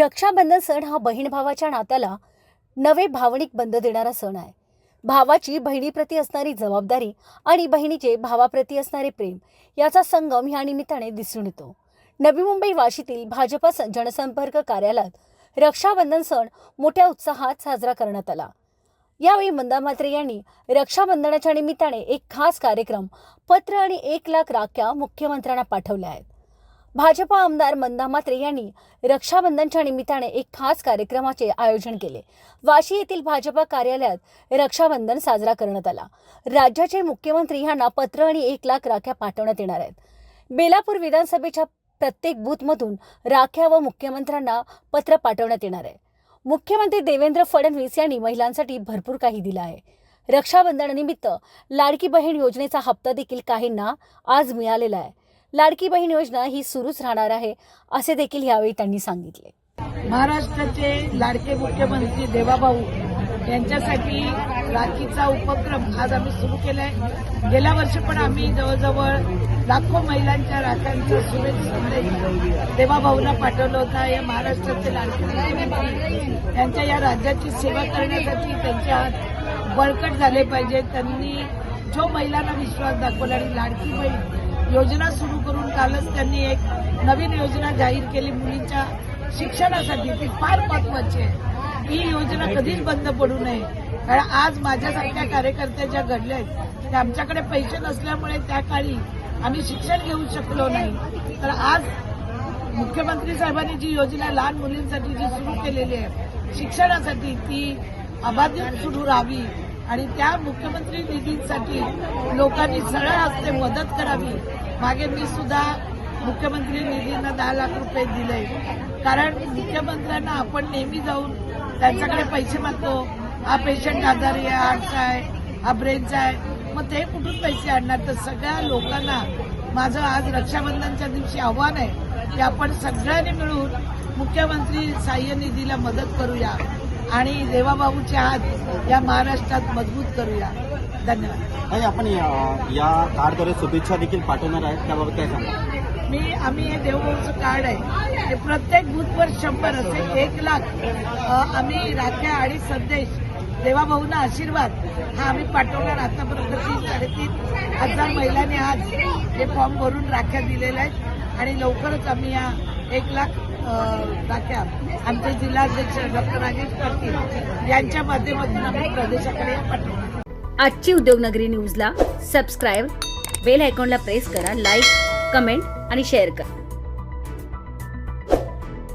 रक्षाबंधन सण हा बहीण भावाच्या नात्याला नवे भावनिक बंध देणारा सण आहे. भावाची बहिणीप्रती असणारी जबाबदारी आणि बहिणीचे भावाप्रती असणारे प्रेम याचा संगम या निमित्ताने दिसून येतो. नवी मुंबई वाशीतील भाजप स- जनसंपर्क कार्यालयात रक्षाबंधन सण मोठ्या उत्साहात साजरा करण्यात आला. यावेळी मंदा म्हात्रे यांनी रक्षाबंधनाच्या निमित्ताने एक खास कार्यक्रम पत्र आणि एक लाख राख्या मुख्यमंत्र्यांना पाठवल्या आहेत. भाजपा आमदार मंदा म्हात्रे यांनी रक्षाबंधनच्या निमित्ताने एक खास कार्यक्रमाचे आयोजन केले. वाशी येथील भाजपा कार्यालयात रक्षाबंधन साजरा करण्यात आला. राज्याचे मुख्यमंत्री यांना पत्र आणि एक लाख राख्या पाठवण्यात येणार आहेत. बेलापूर विधानसभेच्या प्रत्येक बूथमधून राख्या व मुख्यमंत्र्यांना पत्र पाठवण्यात येणार आहे. मुख्यमंत्री देवेंद्र फडणवीस यांनी महिलांसाठी भरपूर काही दिलं आहे. रक्षाबंधनानिमित्त लाडकी बहीण योजनेचा हप्ता देखील काहींना आज मिळालेला आहे. लाडकी बहीण योजना ही सुरूच राहणार आहे असे देखील यावेळी त्यांनी सांगितले. महाराष्ट्राचे लाडके मुख्यमंत्री देवाभाऊ यांच्यासाठी राखीचा उपक्रम आज आम्ही सुरू केला आहे गेल्या वर्षी पण आम्ही जवळजवळ लाखो महिलांच्या राख्यांचा सुरेख देवाभाऊला देवाभाऊंना पाठवला होता. या महाराष्ट्राचे लाडके त्यांच्या यांच्या या राज्याची सेवा करण्यासाठी त्यांच्या हात बळकट झाले पाहिजे. त्यांनी जो महिलांना विश्वास दाखवला आणि लाडकी बहीण योजना सुरू करून कालच त्यांनी एक नवीन योजना जाहीर केली मुलींच्या शिक्षणासाठी. ती फार महत्वाची आहे. ही योजना कधीच बंद पडू नये. कारण आज माझ्यासारख्या कार्यकर्त्या ज्या घडल्या आहेत. त्या आमच्याकडे पैसे नसल्यामुळे त्या काळी आम्ही शिक्षण घेऊ शकलो नाही. तर आज मुख्यमंत्री साहेबांनी जी योजना लहान मुलींसाठी जी सुरू केलेली आहे शिक्षणासाठी ती अबाधित सुरू राहावी. आणि त्या मुख्यमंत्री निधीसाठी लोकांनी सरळ असते मदत करावी. मागे मी सुद्धा मुख्यमंत्री निधींना दहा लाख रुपये दिले. कारण मुख्यमंत्र्यांना आपण नेहमी जाऊन त्यांच्याकडे पैसे मागतो. हा पेशंट आजारी आहे आर्टचा आहे हा ब्रेनचा आहे. मग ते कुठून पैसे आणणार? तर सगळ्या लोकांना माझं आज रक्षाबंधनच्या दिवशी आव्हान आहे की आपण सगळ्यांनी मिळून मुख्यमंत्री सहाय्य निधीला मदत करूया. आणि देवाबाबूचे हात या महाराष्ट्रात मजबूत करूया. धन्यवाद. आपण या- या कार्डद्वारे शुभेच्छा देखील पाठवणार आहेत त्याबाबत काय सांगा मी आम्ही हे देवभाऊचं कार्ड आहे. ते प्रत्येक बूथवर शंभर असे एक लाख आम्ही राख्या आणि संदेश देवाभाऊंना आशीर्वाद हा आम्ही पाठवणार आतापर्यंत तीन साडेतीन हजार महिलांनी आज हे फॉर्म भरून राख्या दिलेल्या आहेत. आणि लवकरच आम्ही या एक लाख टाक्या आमचे जिल्हाध्यक्ष डॉक्टर राजेश पाटील यांच्या माध्यमातून आम्ही प्रदेशाकडे पाठवू. आजची उद्योगनगरी न्यूजला सबस्क्राईब बेल आयकॉनला प्रेस करा लाईक कमेंट आणि शेअर करा.